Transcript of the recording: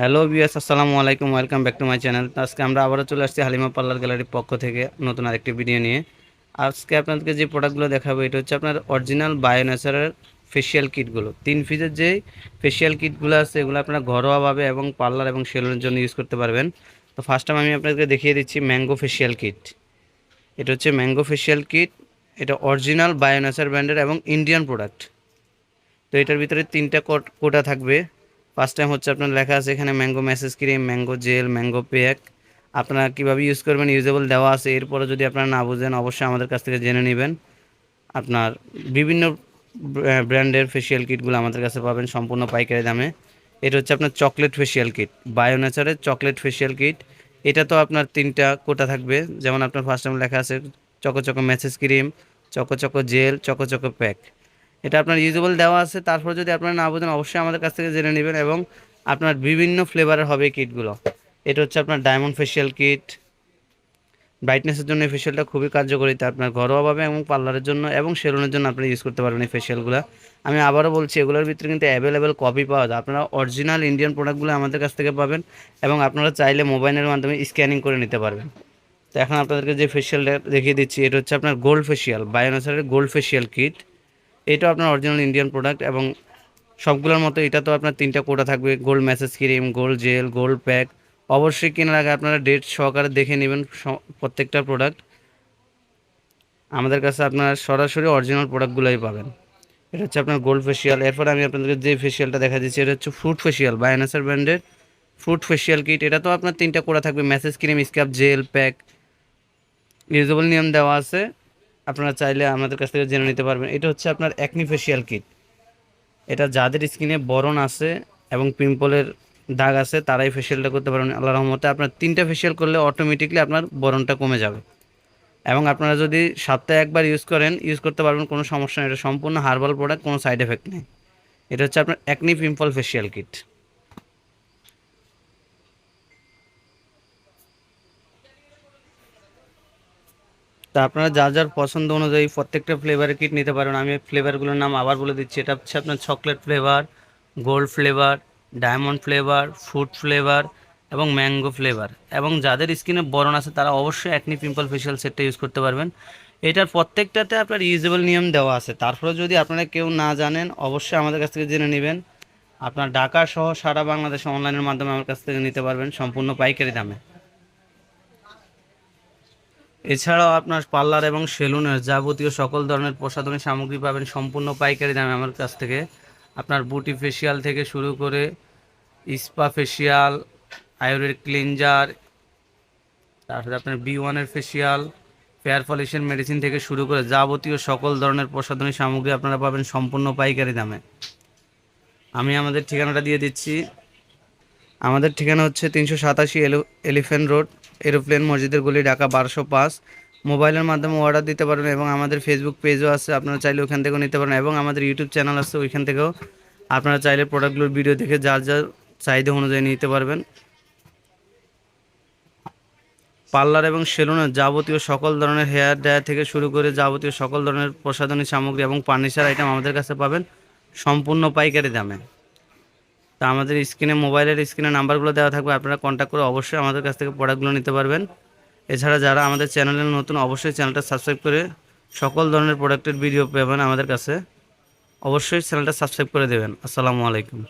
Hello বিয়াস আসসালামু আলাইকুম, welcome back to my channel. আজকে আমরা আবারও চলে আসছি হালিমা পার্লার গ্যালারির পক্ষ থেকে নতুন আরেকটি ভিডিও নিয়ে। আজকে আপনাদেরকে যে প্রোডাক্টগুলো দেখাবো, এটা হচ্ছে আপনার অরিজিনাল বায়োনেচারের ফেশিয়াল কিটগুলো তিন ফিজের যে ফেশিয়াল কিটগুলো আছে, এগুলো আপনারা ঘরোয়াভাবে এবং পার্লার এবং সেলুনের জন্য ইউজ করতে পারবেন। তো ফার্স্ট টাইম আমি আপনাদেরকে দেখিয়ে দিচ্ছি ম্যাঙ্গো ফেশিয়াল কিট এটা হচ্ছে ম্যাঙ্গো ফেশিয়াল কিট এটা অরিজিনাল বায়োনেচার ব্র্যান্ডের এবং ইন্ডিয়ান প্রোডাক্ট। তো এটার ভিতরে তিনটা কোটা থাকবে। ফার্স্ট টাইম হচ্ছে আপনার লেখা আছে এখানে mango massage cream mango gel mango pack আপনারা কীভাবে ইউজ করবেন ইউজেবল দেওয়া আছে। এরপরে যদি আপনারা না বুঝেন, অবশ্যই আমাদের কাছ থেকে জেনে নেবেন। আপনার বিভিন্ন ব্র্যান্ডের ফেসিয়াল কিটগুলো আমাদের কাছে পাবেন সম্পূর্ণ পাইকারি দামে। এটা হচ্ছে আপনার চকলেট ফেসিয়াল কিট বায়োনেচারের চকলেট ফেসিয়াল কিট এটা তো আপনার তিনটা কোটা থাকবে। যেমন আপনার ফার্স্ট টাইম লেখা আছে choco choco massage cream choco choco gel choco choco pack এটা আপনার ইউজেবল দেওয়া আছে। তারপর যদি আপনারা না বোঝেন, অবশ্যই আমাদের কাছ থেকে জেনে নেবেন এবং আপনার বিভিন্ন ফ্লেভারের হবে কিটগুলো এটা হচ্ছে আপনার ডায়মন্ড ফেশিয়াল কিট ব্রাইটনেসের জন্য এই ফেশিয়ালটা খুবই কার্যকরী। তা আপনার ঘরোয়াভাবে এবং পার্লারের জন্য এবং সেলুনের জন্য আপনি ইউজ করতে পারবেন এই ফেশিয়ালগুলো আমি আবারও বলছি, এগুলোর ভিতরে কিন্তু অ্যাভেলেবেল কপি পাওয়া যায়। আপনারা অরিজিনাল ইন্ডিয়ান প্রোডাক্টগুলো আমাদের কাছ থেকে পাবেন এবং আপনারা চাইলে মোবাইলের মাধ্যমে স্ক্যানিং করে নিতে পারবেন। তো এখন আপনাদেরকে যে ফেশিয়ালটা দেখিয়ে দিচ্ছি, এটা হচ্ছে আপনার গোল্ড ফেশিয়াল বায়োনেসারের গোল্ড ফেশিয়াল কিট এটাও আপনার অরিজিনাল ইন্ডিয়ান প্রোডাক্ট এবং সবগুলোর মতো এটা তো আপনার তিনটা কোটা থাকবে gold massage cream gold gel gold pack অবশ্যই কেনার আগে আপনারা ডেট সহকারে দেখে নেবেন প্রত্যেকটা প্রোডাক্ট আমাদের কাছে আপনারা সরাসরি অরিজিনাল প্রোডাক্টগুলোই পাবেন। এটা হচ্ছে আপনার গোল্ড ফেশিয়াল এরপর আমি আপনাদেরকে যে ফেশিয়ালটা দেখা দিচ্ছি, এটা হচ্ছে ফ্রুট ফেশিয়াল বায়োনাসার ব্র্যান্ডের ফ্রুট ফেশিয়াল কিট এটা তো আপনার তিনটা কোটা থাকবে massage cream scrub gel pack usable নিয়ম দেওয়া আছে। আপনারা চাইলে আমাদের কাছ থেকে জেনে নিতে পারবেন। এটা হচ্ছে আপনার অ্যাকনি ফেশিয়াল কিট এটা যাদের স্কিনে বরণ আছে এবং পিম্পলের দাগ আছে, তারাই ফেশিয়ালটা করতে পারবেন। আল্লাহ রহমতে আপনার তিনটা ফেশিয়াল করলে অটোমেটিকলি আপনার বরণটা কমে যাবে। এবং আপনারা যদি সপ্তাহে একবার ইউজ করেন ইউজ করতে পারবেন, কোনো সমস্যা নেই। এটা সম্পূর্ণ হার্বাল প্রোডাক্ট কোনো সাইড এফেক্ট নেই। এটা হচ্ছে আপনার অ্যাকনি পিম্পল ফেশিয়াল কিট তা আপনারা যা যার পছন্দ অনুযায়ী প্রত্যেকটা ফ্লেভারের কিট নিতে পারেন। আমি ফ্লেভারগুলোর নাম আবার বলে দিচ্ছি। এটা হচ্ছে আপনার chocolate flavour gold flavour diamond flavour fruit flavour এবং ম্যাঙ্গো ফ্লেভার এবং যাদের স্কিনে বরণ আছে, তারা অবশ্যই অ্যাকনি পিম্পল ফেশিয়াল সেটটা ইউজ করতে পারবেন। এটার প্রত্যেকটাতে আপনার ইউজেবল নিয়ম দেওয়া আছে। তারপরে যদি আপনারা কেউ না জানেন, অবশ্যই আমাদের কাছ থেকে জেনে নেবেন। আপনার ঢাকা সহ সারা বাংলাদেশে অনলাইনের মাধ্যমে আমার কাছ থেকে নিতে পারবেন সম্পূর্ণ পাইকারি দামে। এছাড়াও আপনার পার্লার এবং সেলুনের যাবতীয় সকল ধরনের প্রসাধনী সামগ্রী পাবেন সম্পূর্ণ পাইকারি দামে আমার কাছ থেকে। আপনার বুটি ফেসিয়াল থেকে শুরু করে ইস্পা ফেসিয়াল আয়ুর্বেদিক ক্লিনজার তারপরে আপনার বি ওয়ানের ফেসিয়াল ফেয়ার পলিশন মেডিসিন থেকে শুরু করে যাবতীয় সকল ধরনের প্রসাধনী সামগ্রী আপনারা পাবেন সম্পূর্ণ পাইকারি দামে। আমি আমাদের ঠিকানাটা দিয়ে দিচ্ছি। আমাদের ঠিকানা হচ্ছে তিনশো সাতাশি এলিফেন্ট রোড এরোপ্লেন মসজিদের গলি ঢাকা বারোশো পাঁচ। মোবাইলের মাধ্যমে অর্ডার দিতে পারবেন এবং আমাদের ফেসবুক পেজও আছে, আপনারা চাইলে ওখান থেকেও নিতে পারেন এবং আমাদের ইউটিউব চ্যানেল আছে, ওইখান থেকেও আপনারা চাইলে প্রোডাক্টগুলোর ভিডিও দেখে যার যার চাহিদা অনুযায়ী নিতে পারবেন। পার্লার এবং সেলুনের যাবতীয় সকল ধরনের হেয়ার ড্রায়ার থেকে শুরু করে যাবতীয় সকল ধরনের প্রসাধনী সামগ্রী এবং ফার্নিচার আইটেম আমাদের কাছে পাবেন, সম্পূর্ণ পাইকারি দামে। তা আমাদের স্ক্রিনে, মোবাইলের স্ক্রিনে নাম্বারগুলো দেওয়া থাকবে, আপনারা কন্ট্যাক্ট করে অবশ্যই আমাদের কাছ থেকে প্রোডাক্টগুলো নিতে পারবেন। এছাড়া যারা আমাদের চ্যানেলে নতুন, অবশ্যই চ্যানেলটা সাবস্ক্রাইব করে সকল ধরনের প্রোডাক্টের ভিডিও পাবেন আমাদের কাছে। অবশ্যই চ্যানেলটা সাবস্ক্রাইব করে দেবেন। আসসালামু আলাইকুম।